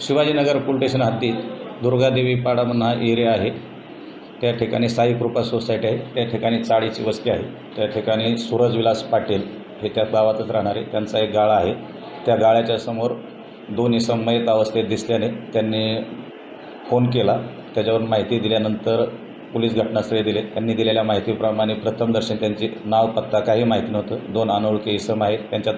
Shivajinagar police station हद्दीत दुर्गादेवी पाडा म्हणून हा एरिया आहे. त्या ठिकाणी साई कृपा सोसायटी आहे. त्या ठिकाणी चाळीची वस्ती आहे. त्या ठिकाणी सूरज विलास पाटील हे त्या गावातच राहणारे. त्यांचा एक गाळा आहे. त्या गाळ्याच्या समोर दोन्ही संमयित अवस्थेत दिसल्याने त्यांनी फोन केला. त्याच्यावर माहिती दिल्यानंतर पोलीस घटनास्थळी दिले. त्यांनी दिलेल्या माहितीप्रमाणे प्रथमदर्शन त्यांचे त्यांची नाव पत्ता काही माहिती नव्हतं. दोन अनोळखी इसम आहेत. त्यांच्यात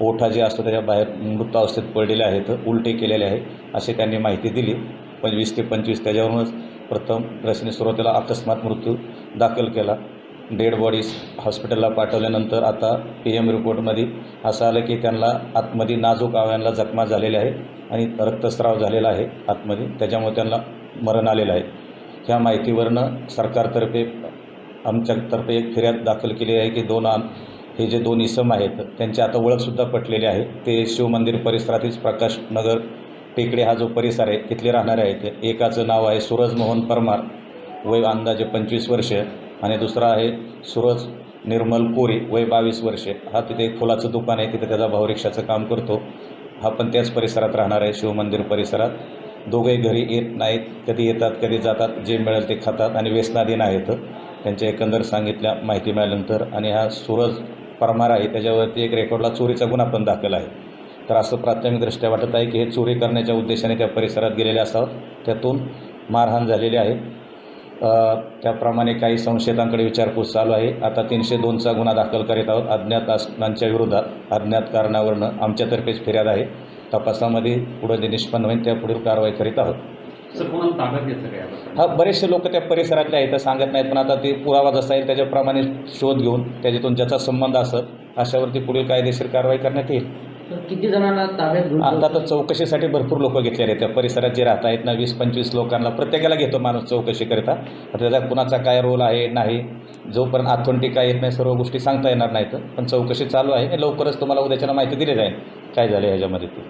ओठा जे असतो त्याच्या बाहेर मृत अवस्थेत पडलेले आहेत उलटे केलेले आहे असे त्यांनी माहिती दिली. पंचवीस ते पंचवीस त्याच्यावरूनच प्रथम रचने सुरुवातीला अकस्मात मृत्यू दाखल केला. डेड बॉडीज हॉस्पिटलला पाठवल्यानंतर आता पी एम रिपोर्टमध्ये असं आलं की त्यांना आतमध्ये नाजूक आव्यांना जखमा झालेल्या आहे आणि रक्तस्राव झालेला आहे आतमध्ये. त्याच्यामुळे त्यांना मरण आलेलं आहे. ह्या माहितीवरनं सरकारतर्फे आमच्यातर्फे एक फिर्याद दाखल केली आहे की दोन हे जे दोन इसम आहेत त्यांची आता ओळखसुद्धा पटलेली आहे. ते शिवमंदिर परिसरातील प्रकाश नगर टेकडे हा जो परिसर आहे तिथले राहणारे आहेत एकाचं नाव आहे सूरज मोहन परमार. वय अंदाजे पंचवीस वर्ष आणि दुसरा आहे सूरज निर्मल कोरी वय बावीस वर्षे हा तिथे एक फुलाचं दुकान आहे तिथे त्याचा भाऊ रिक्षाचं काम करतो. हा पण त्याच परिसरात राहणार आहे शिवमंदिर परिसरात. दोघे घरी येत नाहीत. कधी येतात कधी जातात. जे मिळेल ते खातात आणि व्यसनाधीन आहेत. त्यांच्या एकंदर सांगितल्या माहिती मिळाल्यानंतर. आणि हा सूरज परमार आहे त्याच्यावरती एक रेकॉर्डला चोरीचा गुन्हा पण दाखल आहे. तर असं प्राथमिकदृष्ट्या वाटत आहे की हे चोरी करण्याच्या उद्देशाने त्या परिसरात गेलेले असावं. त्यातून मारहाण झालेली आहे. त्याप्रमाणे काही संशयितांकडे विचारपूस चालू आहे. आता तीनशे दोनचा गुन्हा दाखल करीत आहोत. अज्ञात असणांच्या विरोधात अज्ञात कारणावरनं आमच्यातर्फेच फिर्याद आहे. तपासामध्ये पुढे जे निष्पन्न होईल त्या पुढील कारवाई करीत आहोत. हा बरेचसे लोक त्या परिसरातले आहेत सांगत नाहीत पण आता ते पुरावा जसा येईल त्याच्याप्रमाणे शोध घेऊन त्याच्यातून ज्याचा संबंध असत अशावरती पुढील कायदेशीर कारवाई करण्यात येईल. तर किती जणांना ताब्यात आता तर चौकशीसाठी भरपूर लोक घेतलेले आहेत. त्या परिसरात जे राहत आहेत ना वीस पंचवीस लोकांना प्रत्येकाला घेतो माणूस चौकशी करता आता त्याचा कुणाचा काय रोल आहे नाही जोपर्यंत आथोंटी काय येत नाही सर्व गोष्टी सांगता येणार नाहीत. पण चौकशी चालू आहे आणि लवकरच तुम्हाला उद्याच्याला माहिती दिली जाईल. काय झालं ह्याच्यामध्ये ते?